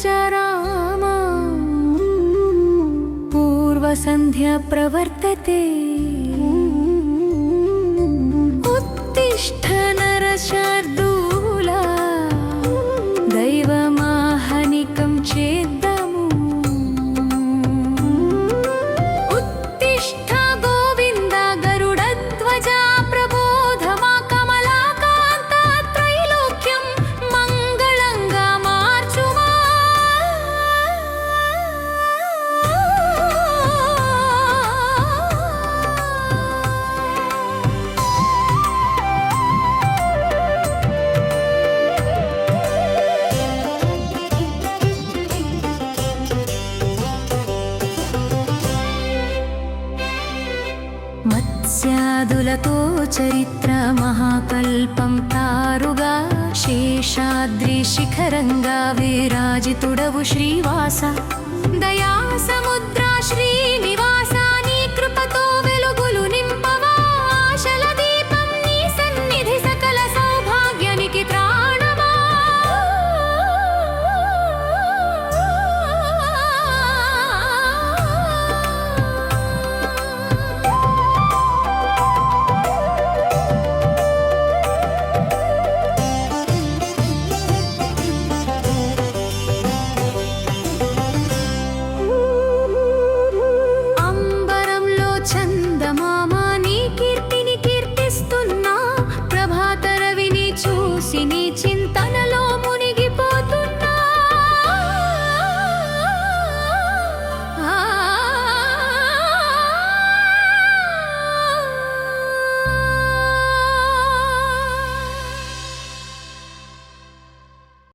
च राम। पूर्वसन्ध्या प्रवर्तते। మత్స్యాదులతో చరిత్ర మహాకల్పం తారుగా శేషాద్రి శిఖరంగా విరాజితుడవు శ్రీవాస. దయా సముద్ర చింత